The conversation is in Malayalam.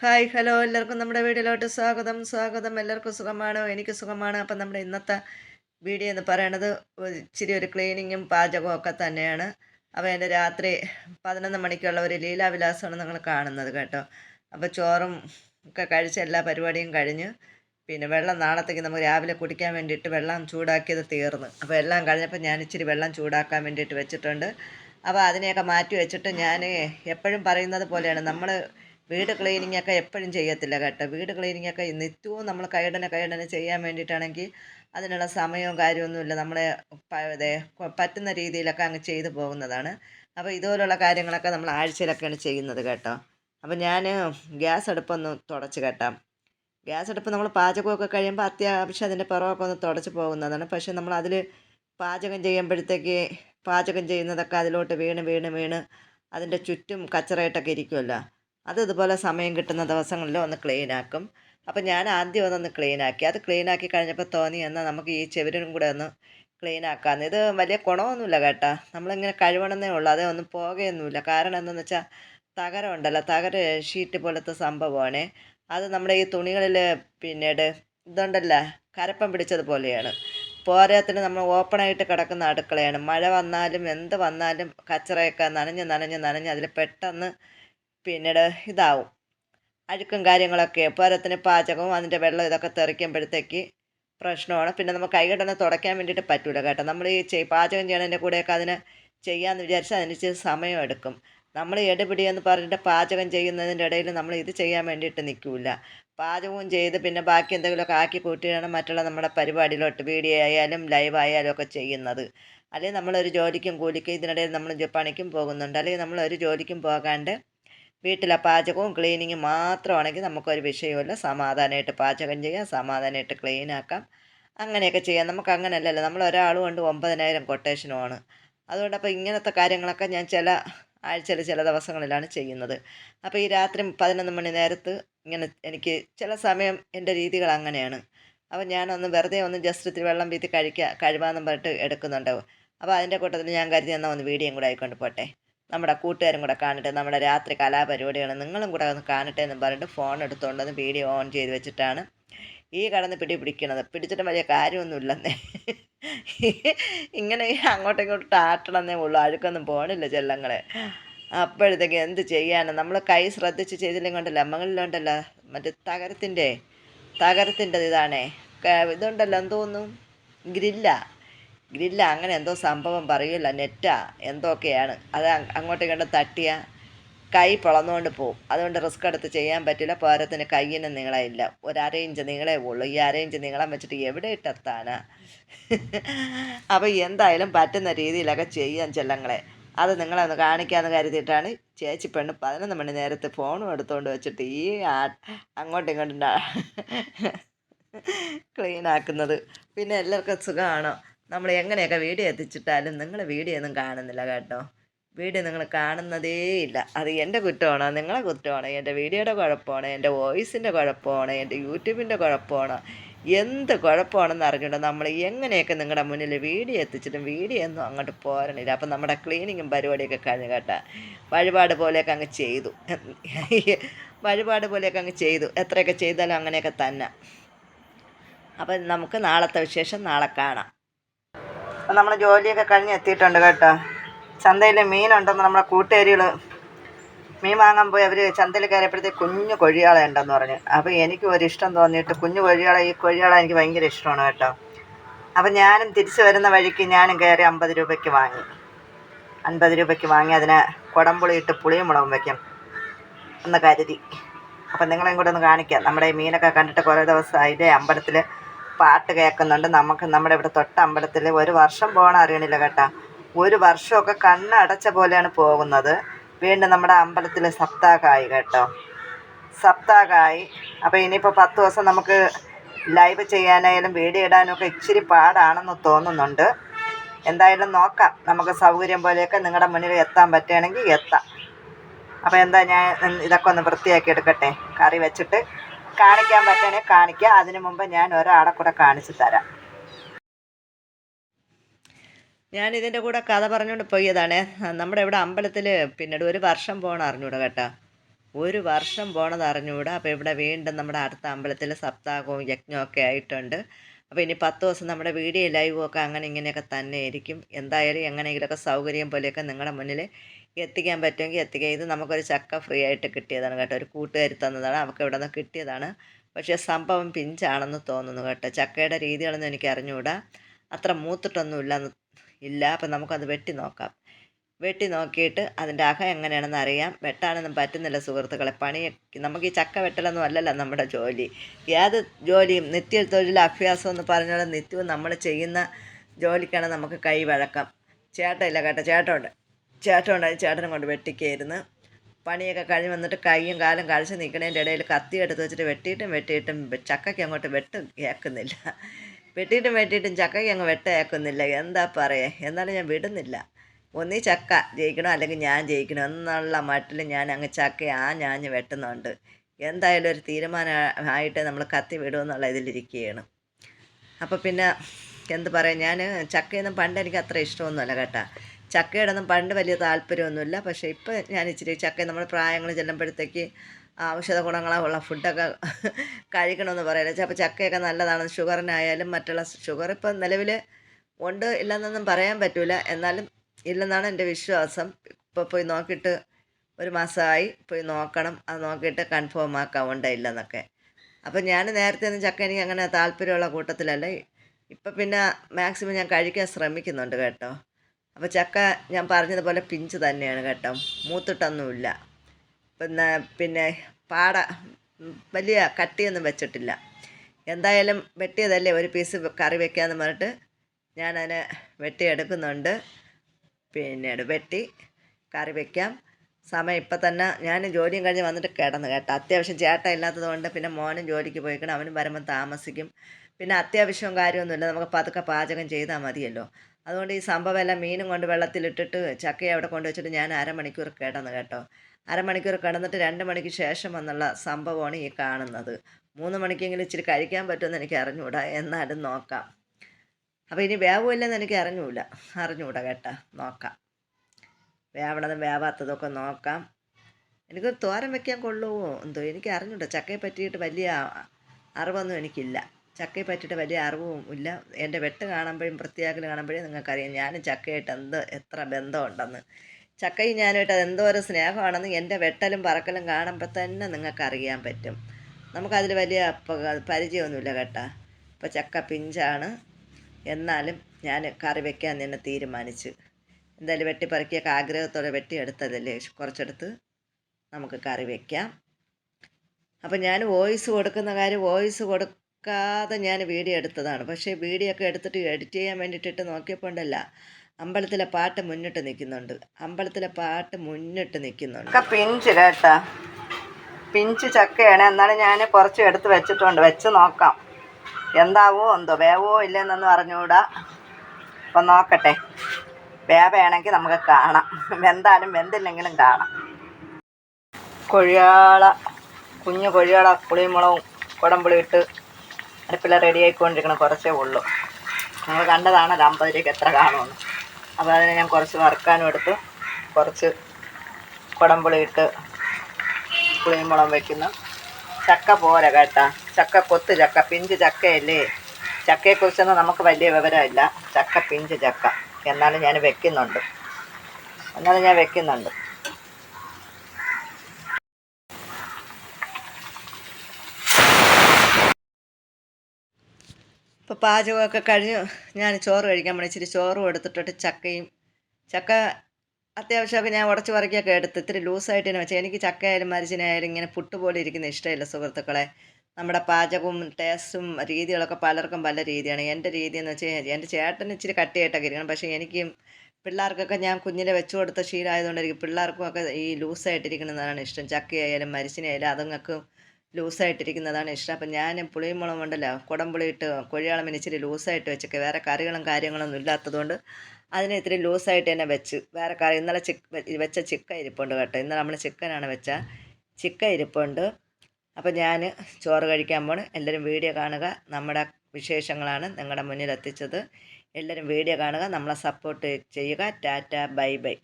Hi hello. എല്ലാവർക്കും നമ്മുടെ വീഡിയോയിലോട്ട് സ്വാഗതം. സ്വാഗതം. എല്ലാവർക്കും സുഖമാണോ? എനിക്ക് സുഖമാണ്. അപ്പം നമ്മുടെ ഇന്നത്തെ വീഡിയോ എന്ന് പറയണത് ഇച്ചിരി ഒരു ക്ലീനിങ്ങും പാചകവും ഒക്കെ തന്നെയാണ്. അപ്പോൾ എന്റെ രാത്രി പതിനൊന്ന് മണിക്കുള്ള ഒരു ലീലാവിലാസമാണ് നിങ്ങൾ കാണുന്നത് കേട്ടോ. അപ്പോൾ ചോറും ഒക്കെ കഴിച്ച് എല്ലാ പരിപാടിയും കഴിഞ്ഞ് പിന്നെ വെള്ളം നാളത്തേക്ക് നമുക്ക് രാവിലെ കുടിക്കാൻ വേണ്ടിയിട്ട് വെള്ളം ചൂടാക്കിയത് തീർന്നു. അപ്പോൾ എല്ലാം കഴിഞ്ഞപ്പോൾ ഞാൻ ഇച്ചിരി വെള്ളം ചൂടാക്കാൻ വേണ്ടിയിട്ട് വെച്ചിട്ടുണ്ട്. അപ്പോൾ അതിനെയൊക്കെ മാറ്റി വെച്ചിട്ട് ഞാൻ എപ്പോഴും പറയുന്നത് പോലെയാണ്. നമ്മൾ വീട് ക്ലീനിങ് ഒക്കെ എപ്പോഴും ചെയ്യത്തില്ല കേട്ടോ. വീട് ക്ലീനിങ് ഒക്കെ നിത്യവും നമ്മൾ കൈടനെ കൈടനെ ചെയ്യാൻ വേണ്ടിയിട്ടാണെങ്കിൽ അതിനുള്ള സമയവും കാര്യമൊന്നുമില്ല നമ്മളെ പറ്റുന്ന രീതിയിലൊക്കെ അങ്ങ് ചെയ്തു പോകുന്നതാണ്. അപ്പോൾ ഇതുപോലുള്ള കാര്യങ്ങളൊക്കെ നമ്മൾ ആഴ്ചയിലൊക്കെയാണ് ചെയ്യുന്നത് കേട്ടോ. അപ്പോൾ ഞാൻ ഗ്യാസ് അടുപ്പൊന്ന് തുടച്ച് കേട്ടാം. ഗ്യാസ് അടുപ്പ് നമ്മൾ പാചകമൊക്കെ കഴിയുമ്പോൾ അത്യാവശ്യം അതിന്റെ പുറമൊക്കെ ഒന്ന് തുടച്ച് പോകുന്നതാണ്. പക്ഷേ നമ്മൾ അതിൽ പാചകം ചെയ്യുമ്പോഴത്തേക്ക് പാചകം ചെയ്യുന്നതൊക്കെ അതിലോട്ട് വീണ് വീണ് വീണ് അതിന്റെ ചുറ്റും കച്ചറയായിട്ടൊക്കെ ഇരിക്കുമല്ലോ അത് ഇതുപോലെ സമയം കിട്ടുന്ന ദിവസങ്ങളിൽ ഒന്ന് ക്ലീൻ ആക്കും. അപ്പം ഞാൻ ആദ്യം അതൊന്ന് ക്ലീൻ ആക്കി. അത് ക്ലീൻ ആക്കി കഴിഞ്ഞപ്പോൾ തോന്നി എന്നാൽ നമുക്ക് ഈ ചെവിരും കൂടെ ഒന്ന് ക്ലീൻ ആക്കാമെന്ന് ഇത് വലിയ ഗുണമൊന്നുമില്ല കേട്ടോ. നമ്മളിങ്ങനെ കഴുകണമെന്നേ ഉള്ളൂ. അതേ ഒന്നും പോകുകയൊന്നുമില്ല കാരണം എന്താണെന്ന് വെച്ചാൽ തകരം ഉണ്ടല്ലോ. തകര ഷീറ്റ് പോലത്തെ സംഭവമാണ്. അത് നമ്മുടെ ഈ തുണികളിൽ പിന്നീട് ഇതുണ്ടല്ലോ? കരപ്പം പിടിച്ചതുപോലെയാണ് പോരാത്തിന് നമ്മൾ ഓപ്പണായിട്ട് കിടക്കുന്ന അടുക്കളയാണ്. മഴ വന്നാലും എന്ത് വന്നാലും കച്ചറയൊക്കെ നനഞ്ഞ് നനഞ്ഞ് നനഞ്ഞ് അതിൽ പെട്ടെന്ന് പിന്നീട് ഇതാവും. അഴുക്കും കാര്യങ്ങളൊക്കെ. പോരത്തിന് പാചകവും അതിന്റെ വെള്ളം ഇതൊക്കെ തെറിക്കുമ്പോഴത്തേക്ക് പ്രശ്നമാണ്. പിന്നെ നമുക്ക് കൈകടന്ന് തുടയ്ക്കാൻ വേണ്ടിയിട്ട് പറ്റില്ല കേട്ടോ. നമ്മൾ ഈ പാചകം ചെയ്യണതിന്റെ കൂടെയൊക്കെ അതിന് ചെയ്യാമെന്ന് വിചാരിച്ചാൽ അതിന് സമയം എടുക്കും. നമ്മൾ എടുപിടിയെന്ന് പറഞ്ഞിട്ട് പാചകം ചെയ്യുന്നതിന്റെ ഇടയിൽ നമ്മൾ ഇത് ചെയ്യാൻ വേണ്ടിയിട്ട് നിൽക്കില്ല പാചകവും ചെയ്ത് പിന്നെ ബാക്കി എന്തെങ്കിലുമൊക്കെ ആക്കി കൂട്ടിയാണ് മറ്റുള്ള നമ്മുടെ പരിപാടിയിലോട്ട് വീഡിയോ ആയാലും ലൈവ് ആയാലും ഒക്കെ ചെയ്യുന്നത്. അല്ലെങ്കിൽ നമ്മളൊരു ജോലിക്കും കൂലിക്കും ഇതിനിടയിൽ നമ്മൾ പണിക്കും പോകുന്നുണ്ട്. അല്ലെങ്കിൽ നമ്മളൊരു ജോലിക്കും പോകാണ്ട് വീട്ടിലെ പാചകവും ക്ലീനിങ്ങും മാത്രമാണെങ്കിൽ നമുക്കൊരു വിഷയമില്ല സമാധാനമായിട്ട് പാചകം ചെയ്യാം സമാധാനമായിട്ട് ക്ലീൻ ആക്കാം. അങ്ങനെയൊക്കെ ചെയ്യാം. നമുക്ക് അങ്ങനെയല്ലല്ലോ നമ്മൾ ഒരാൾ കൊണ്ട് ഒമ്പതിനായിരം കൊട്ടേഷനുമാണ്. അതുകൊണ്ട് അപ്പോൾ ഇങ്ങനത്തെ കാര്യങ്ങളൊക്കെ ഞാൻ ചില ആഴ്ചയിൽ ചില ദിവസങ്ങളിലാണ് ചെയ്യുന്നത്. അപ്പോൾ ഈ രാത്രി പതിനൊന്ന് മണി നേരത്ത് ഇങ്ങനെ എനിക്ക് ചില സമയം എന്റെ രീതികൾ അങ്ങനെയാണ്. അപ്പോൾ ഞാനൊന്ന് വെറുതെ ഒന്ന് ജസ്റ്റ് ഇത്തിരി വെള്ളം വീത്തി കഴിക്കുക കഴിവാന്നും പറഞ്ഞിട്ട് എടുക്കുന്നുണ്ടാവും അപ്പോൾ അതിന്റെ കൂട്ടത്തിൽ ഞാൻ കരുതി എന്നാൽ ഒന്ന് വീഡിയോയും കൂടെ ആയിക്കൊണ്ട് പോട്ടെ. നമ്മുടെ കൂട്ടുകാരും കൂടെ കാണട്ടെ നമ്മുടെ രാത്രി കലാപരിപാടികൾ നിങ്ങളും കൂടെ ഒന്ന് കാണട്ടെ എന്ന് പറഞ്ഞിട്ട് ഫോൺ എടുത്തുകൊണ്ടൊന്ന് വീഡിയോ ഓൺ ചെയ്ത് വെച്ചിട്ടാണ് ഈ കടന്ന് പിടി പിടിക്കണത് പിടിച്ചിട്ട് വലിയ കാര്യമൊന്നുമില്ലെന്നേ. ഇങ്ങനെ അങ്ങോട്ടും ഇങ്ങോട്ടും ആട്ടണമെന്നേ ഉള്ളൂ. അഴുക്കൊന്നും പോണില്ല ചെല്ലങ്ങളെ. അപ്പോഴത്തേക്ക് എന്ത് ചെയ്യാനാണ് നമ്മൾ കൈ ശ്രദ്ധിച്ച് ചെയ്തില്ലെങ്കിൽ കൊണ്ടല്ല? അമ്മകളിലുണ്ടല്ലോ മറ്റേ തകരത്തിന്റെ തകരത്തിന്റെ ഇതാണേ. ഇതുണ്ടല്ലോ എന്തോന്നും? ഗ്രില്ല. ഗ്രില്ല അങ്ങനെ എന്തോ സംഭവം പറയില്ല നെറ്റാ എന്തൊക്കെയാണ്. അത് അങ്ങോട്ടും ഇങ്ങോട്ടും തട്ടിയ കൈ പൊളന്നുകൊണ്ട് പോവും. അതുകൊണ്ട് റിസ്ക് എടുത്ത് ചെയ്യാൻ പറ്റില്ല. പോരത്തിന് കയ്യിന് ഇല്ല. ഒരു അര ഇഞ്ച് നീളേ ഉള്ളൂ. ഈ അര ഇഞ്ച് നീളം വെച്ചിട്ട് എവിടെ ഇട്ടെത്താനാ? അപ്പോൾ എന്തായാലും പറ്റുന്ന രീതിയിലൊക്കെ ചെയ്യാൻ ചെല്ലങ്ങളെ. അത് നിങ്ങളെ ഒന്ന് കാണിക്കാമെന്ന് കരുതിയിട്ടാണ് ചേച്ചി പെണ്ണ് പതിനൊന്ന് മണി നേരത്തെ ഫോണും എടുത്തുകൊണ്ട് വെച്ചിട്ട് ഈ അങ്ങോട്ടും ഇങ്ങോട്ടും ക്ലീൻ ആക്കുന്നത് പിന്നെ എല്ലാവർക്കും സുഖമാണോ? നമ്മൾ എങ്ങനെയൊക്കെ വീഡിയോ എത്തിച്ചിട്ടാലും നിങ്ങൾ വീഡിയോ ഒന്നും കാണുന്നില്ല കേട്ടോ. വീഡിയോ നിങ്ങൾ കാണുന്നതേ ഇല്ല. അത് എന്റെ കുറ്റമാണോ? നിങ്ങളെ കുറ്റമാണോ? എന്റെ വീഡിയോയുടെ കുഴപ്പമാണോ? എന്റെ വോയിസിന്റെ കുഴപ്പമാണോ? എന്റെ യൂട്യൂബിന്റെ കുഴപ്പമാണോ? എന്ത് കുഴപ്പമാണെന്ന് അറിഞ്ഞിട്ട് നമ്മൾ എങ്ങനെയൊക്കെ നിങ്ങളുടെ മുന്നിൽ വീഡിയോ എത്തിച്ചിട്ടും വീഡിയോ ഒന്നും അങ്ങോട്ട് പോരണില്ല. അപ്പം നമ്മുടെ ക്ലീനിങ്ങും പരിപാടിയൊക്കെ കഴിഞ്ഞു കേട്ടാ. വഴിപാട് പോലെയൊക്കെ അങ്ങ് ചെയ്തു. വഴിപാട് പോലെയൊക്കെ അങ്ങ് ചെയ്തു. എത്രയൊക്കെ ചെയ്താലും അങ്ങനെയൊക്കെ തന്നെ. അപ്പം നമുക്ക് നാളത്തെ വിശേഷം നാളെ കാണാം. നമ്മൾ ജോലിയൊക്കെ കഴിഞ്ഞ് എത്തിയിട്ടുണ്ട് കേട്ടോ. ചന്തയിൽ മീനുണ്ടെന്ന് നമ്മുടെ കൂട്ടുകാരികൾ മീൻ വാങ്ങാൻ പോയി അവർ ചന്തയിൽ കയറിയപ്പോഴത്തേക്ക് കുഞ്ഞു കൊഴിയാളെ ഉണ്ടെന്ന് പറഞ്ഞു. അപ്പോൾ എനിക്ക് ഒരു ഇഷ്ടം തോന്നിയിട്ട് കുഞ്ഞു കൊഴിയാളെ ഈ കൊഴിയാളെ എനിക്ക് ഭയങ്കര ഇഷ്ടമാണ് കേട്ടോ. അപ്പം ഞാനും തിരിച്ചു വരുന്ന വഴിക്ക് ഞാനും കയറി അമ്പത് രൂപയ്ക്ക് വാങ്ങി. അൻപത് രൂപയ്ക്ക് വാങ്ങി അതിനെ കുടംപുളി ഇട്ട് പുളിയും മുളകും വയ്ക്കും എന്ന് കരുതി. അപ്പം നിങ്ങളെയും കൂടെ ഒന്ന് കാണിക്കാം. നമ്മുടെ ഈ മീനൊക്കെ കണ്ടിട്ട് കുറേ ദിവസമായില്ലേ അമ്പലത്തിൽ പാട്ട് കേൾക്കുന്നുണ്ട്. നമുക്ക് നമ്മുടെ ഇവിടെ തൊട്ടമ്പലത്തിൽ ഒരു വർഷം പോകണം അറിയണില്ല കേട്ടോ. ഒരു വർഷമൊക്കെ കണ്ണടച്ച പോലെയാണ് പോകുന്നത്. വീണ്ടും നമ്മുടെ അമ്പലത്തിൽ സപ്താഹമായി കേട്ടോ. സപ്താഹമായി. അപ്പോൾ ഇനിയിപ്പോൾ പത്ത് ദിവസം നമുക്ക് ലൈവ് ചെയ്യാനായാലും വീഡിയോ ഇടാനൊക്കെ ഇച്ചിരി പാടാണെന്ന് തോന്നുന്നുണ്ട്. എന്തായാലും നോക്കാം. നമുക്ക് സൗകര്യം പോലെയൊക്കെ നിങ്ങളുടെ മുന്നിൽ എത്താൻ പറ്റുകയാണെങ്കിൽ എത്താം. അപ്പോൾ എന്താ ഞാൻ ഇതൊക്കെ ഒന്ന് വൃത്തിയാക്കി എടുക്കട്ടെ? കറി വെച്ചിട്ട് കാണിക്കാൻ പറ്റണേ കാണിക്കുക അതിനു മുമ്പ് ഞാൻ ഒരാളെ കൂടെ കാണിച്ചു തരാം. ഞാൻ ഇതിന്റെ കൂടെ കഥ പറഞ്ഞുകൊണ്ട് പോയതാണ്. നമ്മുടെ ഇവിടെ അമ്പലത്തിൽ പിന്നീട് ഒരു വർഷം പോകണം അറിഞ്ഞൂടെ കേട്ടോ. ഒരു വർഷം പോണത് അറിഞ്ഞുകൂടാ അപ്പോൾ ഇവിടെ വീണ്ടും നമ്മുടെ അടുത്ത അമ്പലത്തിൽ സപ്താഹവും യജ്ഞവും ഒക്കെ ആയിട്ടുണ്ട്. അപ്പോൾ ഇനി പത്ത് ദിവസം നമ്മുടെ വീഡിയോ ലൈവും ഒക്കെ അങ്ങനെ ഇങ്ങനെയൊക്കെ തന്നെ ആയിരിക്കും. എന്തായാലും എങ്ങനെയെങ്കിലുമൊക്കെ സൗകര്യം പോലെയൊക്കെ നിങ്ങളുടെ മുന്നിൽ എത്തിക്കാൻ പറ്റുമെങ്കിൽ എത്തിക്കുക ഇത് നമുക്കൊരു ചക്ക ഫ്രീ ആയിട്ട് കിട്ടിയതാണ് കേട്ടോ. ഒരു കൂട്ടുകാരി തന്നതാണ്. അവൾക്ക് ഇവിടെ നിന്ന് കിട്ടിയതാണ്. പക്ഷേ സംഭവം പിഞ്ചാണെന്ന് തോന്നുന്നു കേട്ടോ. ചക്കയുടെ രീതികളൊന്നും എനിക്ക് അറിഞ്ഞുകൂടാ. അത്ര മൂത്തിട്ടൊന്നും ഇല്ല ഇല്ല. അപ്പം നമുക്കത് വെട്ടി നോക്കാം. വെട്ടി നോക്കിയിട്ട് അതിന്റെ അകം എങ്ങനെയാണെന്ന് അറിയാം. വെട്ടാനൊന്നും പറ്റുന്നില്ല സുഹൃത്തുക്കളെ. പണി നമുക്ക് ഈ ചക്ക വെട്ടലൊന്നും അല്ലല്ലോ നമ്മുടെ ജോലി. ഏത് ജോലിയും നിത്യ തൊഴിൽ അഭ്യാസം എന്ന് പറഞ്ഞാൽ നിത്യവും നമ്മൾ ചെയ്യുന്ന ജോലിക്കാണ് നമുക്ക് കൈ വഴക്കം. ചേട്ടയില്ല കേട്ടോ. ചേട്ടമുണ്ട് ചേട്ടനുണ്ടായി ചേട്ടനെ കൊണ്ട് വെട്ടിക്കായിരുന്നു പണിയൊക്കെ കഴിഞ്ഞ് വന്നിട്ട് കൈയും കാലും കളിച്ച് നിൽക്കണതിന്റെ ഇടയിൽ കത്തി എടുത്ത് വെച്ചിട്ട് വെട്ടിയിട്ടും വെട്ടിയിട്ടും ചക്കയ്ക്ക് അങ്ങോട്ട് വെട്ട് കേൾക്കുന്നില്ല. വെട്ടിയിട്ടും വെട്ടിയിട്ടും ചക്കയ്ക്ക് അങ്ങ് വെട്ട കേൾക്കുന്നില്ല. എന്താ പറയുക എന്നാലും ഞാൻ വിടുന്നില്ല. ഒന്നീ ചക്ക ജയിക്കണോ അല്ലെങ്കിൽ ഞാൻ ജയിക്കണോ എന്നുള്ള മട്ടിൽ ഞാൻ അങ്ങ് ചക്ക ആ ഞാഞ്ഞ് വെട്ടുന്നുണ്ട്. എന്തായാലും ഒരു തീരുമാനമായിട്ട് നമ്മൾ കത്തി വിടുമെന്നുള്ള ഇതിലിരിക്കുകയാണ് അപ്പോൾ പിന്നെ എന്ത് പറയാം? ഞാൻ ചക്കയൊന്നും പണ്ട് എനിക്ക് അത്ര ഇഷ്ടമൊന്നുമല്ല കേട്ടോ. ചക്കയുടെ ഒന്നും പണ്ട് വലിയ താല്പര്യമൊന്നുമില്ല. പക്ഷേ ഇപ്പോൾ ഞാൻ ഇച്ചിരി ചക്ക നമ്മൾ പ്രായങ്ങൾ ചെല്ലുമ്പോഴത്തേക്ക് ഔഷധ ഗുണങ്ങളുള്ള ഫുഡൊക്കെ കഴിക്കണമെന്ന് പറയുന്നത് അപ്പോൾ ചക്കയൊക്കെ നല്ലതാണ് ഷുഗറിനായാലും മറ്റുള്ള ഷുഗർ ഇപ്പം നിലവിൽ ഉണ്ട് ഇല്ലെന്നൊന്നും പറയാൻ പറ്റില്ല എന്നാലും ഇല്ലെന്നാണ് എന്റെ വിശ്വാസം. ഇപ്പോൾ പോയി നോക്കിയിട്ട് ഒരു മാസമായി പോയി നോക്കണം. അത് നോക്കിയിട്ട് കൺഫേം ആക്കാം ഉണ്ട് ഇല്ലെന്നൊക്കെ. അപ്പം ഞാൻ നേരത്തെ ഒന്നും ചക്ക എനിക്ക് അങ്ങനെ താല്പര്യമുള്ള കൂട്ടത്തിലല്ല. ഇപ്പം പിന്നെ മാക്സിമം ഞാൻ കഴിക്കാൻ ശ്രമിക്കുന്നുണ്ട് കേട്ടോ. അപ്പോൾ ചക്ക ഞാൻ പറഞ്ഞതുപോലെ പിഞ്ച് തന്നെയാണ് കേട്ടോ. മൂത്തിട്ടൊന്നുമില്ല. പിന്നെ പിന്നെ പാട വലിയ കട്ടിയൊന്നും വെച്ചിട്ടില്ല. എന്തായാലും വെട്ടിയതല്ലേ ഒരു പീസ് കറി വെക്കാമെന്ന് പറഞ്ഞിട്ട് ഞാനതിനെ വെട്ടിയെടുക്കുന്നുണ്ട്. പിന്നീട് വെട്ടി കറി വെക്കാം. സമയം ഇപ്പം തന്നെ ഞാൻ ജോലിയും കഴിഞ്ഞ് വന്നിട്ട് കിടന്ന് കേട്ടോ. അത്യാവശ്യം ചേട്ട ഇല്ലാത്തതുകൊണ്ട് പിന്നെ മോനും ജോലിക്ക് പോയിക്കണം അവനും വരുമ്പം താമസിക്കും. പിന്നെ അത്യാവശ്യവും കാര്യമൊന്നുമില്ല. നമുക്ക് പതുക്കെ പാചകം ചെയ്താൽ മതിയല്ലോ. അതുകൊണ്ട് ഈ സംഭവം എല്ലാം മീനും കൊണ്ട് വെള്ളത്തിലിട്ടിട്ട് ചക്കയെ അവിടെ കൊണ്ട് വെച്ചിട്ട് ഞാൻ അരമണിക്കൂർ കിടന്ന് കേട്ടോ. അരമണിക്കൂർ കിടന്നിട്ട് രണ്ട് മണിക്ക് ശേഷം വന്നുള്ള സംഭവമാണ് ഈ കാണുന്നത്. മൂന്ന് മണിക്കെങ്കിലും ഇച്ചിരി കഴിക്കാൻ പറ്റുമെന്ന് എനിക്ക് അറിഞ്ഞുകൂടാ എന്നാലും നോക്കാം. അപ്പോൾ ഇനി വേവില്ലെന്ന് എനിക്ക് അറിഞ്ഞൂല അറിഞ്ഞൂടാ കേട്ടാ. നോക്കാം. വേവണതും വേവാത്തതൊക്കെ നോക്കാം. എനിക്ക് തോരം വെക്കാൻ കൊള്ളുമോ എന്തോ? എനിക്ക് അറിഞ്ഞൂടാ. ചക്കയെ പറ്റിയിട്ട് വലിയ അറിവൊന്നും എനിക്കില്ല. ചക്കയെ പറ്റിയിട്ട് വലിയ അറിവും ഇല്ല. എന്റെ വെട്ട് കാണുമ്പോഴും വൃത്തിയാക്കൽ കാണുമ്പോഴേ നിങ്ങൾക്കറിയാം ഞാൻ ചക്കയായിട്ട് എന്ത് എത്ര ബന്ധമുണ്ടെന്ന്. ചക്കയും ഞാനുമായിട്ട് എന്തോ ഒരു സ്നേഹമാണെന്ന് എന്റെ വെട്ടലും പറക്കലും കാണുമ്പോൾ തന്നെ നിങ്ങൾക്ക് അറിയാൻ പറ്റും. നമുക്കതിൽ വലിയ പരിചയമൊന്നുമില്ല കേട്ടാ. ഇപ്പോൾ ചക്ക പിഞ്ചാണ്. എന്നാലും ഞാൻ കറി വെക്കാൻ തന്നെ തീരുമാനിച്ചു. എന്തായാലും വെട്ടിപ്പറക്കിയൊക്കെ ആഗ്രഹത്തോടെ വെട്ടിയെടുത്തതല്ലേ? കുറച്ചെടുത്ത് നമുക്ക് കറി വയ്ക്കാം അപ്പം ഞാൻ വോയിസ് കൊടുക്കുന്ന കാര്യം വോയിസ് കൊടുക്കാതെ ഞാൻ വീഡിയോ എടുത്തതാണ്. പക്ഷേ വീഡിയോ ഒക്കെ എടുത്തിട്ട് എഡിറ്റ് ചെയ്യാൻ വേണ്ടിയിട്ടിട്ട് നോക്കിയപ്പോൾ ഉണ്ടല്ല അമ്പലത്തിലെ പാട്ട് മുന്നിട്ട് നിൽക്കുന്നുണ്ട്. അമ്പലത്തിലെ പാട്ട് മുന്നിട്ട് നിൽക്കുന്നുണ്ട്. പിഞ്ച് കേട്ടാ. പിഞ്ച് ചക്കയാണ്. എന്നാലും ഞാൻ കുറച്ച് എടുത്ത് വെച്ചിട്ടുണ്ട്. വെച്ച് നോക്കാം. എന്താവോ എന്തോ. വേവോ ഇല്ലെന്നൊന്നും അറിഞ്ഞുകൂടാ. അപ്പം നോക്കട്ടെ. വേവയാണെങ്കിൽ നമുക്ക് കാണാം. വെന്താലും വെന്തില്ലെങ്കിലും കാണാം. കൊഴിയാള കുഞ്ഞു കൊഴിയാള പുളിമുളകും കുടമ്പുളിയിട്ട് അടുപ്പിൽ റെഡി ആയിക്കൊണ്ടിരിക്കണം കുറച്ചേ ഉള്ളൂ. നിങ്ങൾ കണ്ടതാണല്ലോ രൂപയ്ക്ക് എത്ര കാണുമെന്ന്. അപ്പോൾ അതിനെ ഞാൻ കുറച്ച് വറുക്കാനും എടുത്ത്. കുറച്ച് കുടംപുളി ഇട്ട് പുളിയും മുളകും വയ്ക്കുന്നു ചക്ക പോരാ കേട്ടാ. ചക്ക കൊത്ത് ചക്ക പിഞ്ച് ചക്കയല്ലേ? ചക്കയെക്കുറിച്ചൊന്നും നമുക്ക് വലിയ വിവരമില്ല. ചക്ക പിഞ്ച് ചക്ക. എന്നാലും ഞാൻ വെക്കുന്നുണ്ട്. എന്നാലും ഞാൻ വെക്കുന്നുണ്ട്. ഇപ്പോൾ പാചകമൊക്കെ കഴിഞ്ഞ് ഞാൻ ചോറ് കഴിക്കാൻ വേണ്ടി ഇച്ചിരി ചോറും എടുത്തിട്ടിട്ട് ചക്കയും ചക്ക അത്യാവശ്യമൊക്കെ ഞാൻ ഉടച്ച് പറക്കിയൊക്കെ എടുത്ത് ഇത്തിരി ലൂസായിട്ട് തന്നെ വെച്ചാൽ എനിക്ക് ചക്കയായാലും മരിച്ചിനായാലും ഇങ്ങനെ പുട്ട് പോലെ ഇരിക്കുന്ന ഇഷ്ടമില്ല സുഹൃത്തുക്കളെ. നമ്മുടെ പാചകവും ടേസ്റ്റും രീതികളൊക്കെ പലർക്കും പല രീതിയാണ്. എന്റെ രീതി എന്ന് വെച്ചാൽ എന്റെ ചേട്ടന് ഇച്ചിരി കട്ടിയായിട്ടൊക്കെ ഇരിക്കണം. പക്ഷേ എനിക്ക് പിള്ളേർക്കൊക്കെ ഞാൻ കുഞ്ഞിലെ വെച്ചു കൊടുത്ത ശീലമായതുകൊണ്ടായിരിക്കും പിള്ളേർക്കും ഒക്കെ ഈ ലൂസായിട്ടിരിക്കുന്നതാണ് ഇഷ്ടം. ചക്കയായാലും മരിച്ചിനായാലും അതുങ്ങൾക്ക് ലൂസായിട്ടിരിക്കുന്നതാണ് ഇഷ്ടം. അപ്പം ഞാൻ പുളിയും മുളകും ഉണ്ടല്ലോ കുടംപുളി ഇട്ട് കൊഴിയാളമിന് ഇച്ചിരി ലൂസായിട്ട് വെച്ചൊക്കെ വേറെ കറികളും കാര്യങ്ങളൊന്നും ഇല്ലാത്തതുകൊണ്ട് അതിനെ ഇത്തിരി ലൂസായിട്ട് തന്നെ വെച്ച് വേറെ കറി ഇന്നലെ ചിക്ക് വെച്ച ചിക്കൻ ഇരിപ്പുണ്ട് കേട്ടോ. ഇന്നലെ നമ്മൾ ചിക്കനാണ് വെച്ച ചിക്കൻ ഇരിപ്പുണ്ട്. അപ്പം ഞാൻ ചോറ് കഴിക്കാൻ പോണ്. എല്ലാവരും വീഡിയോ കാണുക. നമ്മുടെ വിശേഷങ്ങളാണ് നിങ്ങളുടെ മുന്നിൽ എത്തിച്ചത് എല്ലാവരും വീഡിയോ കാണുക. നമ്മളെ സപ്പോർട്ട് ചെയ്യുക. Tata bye bye.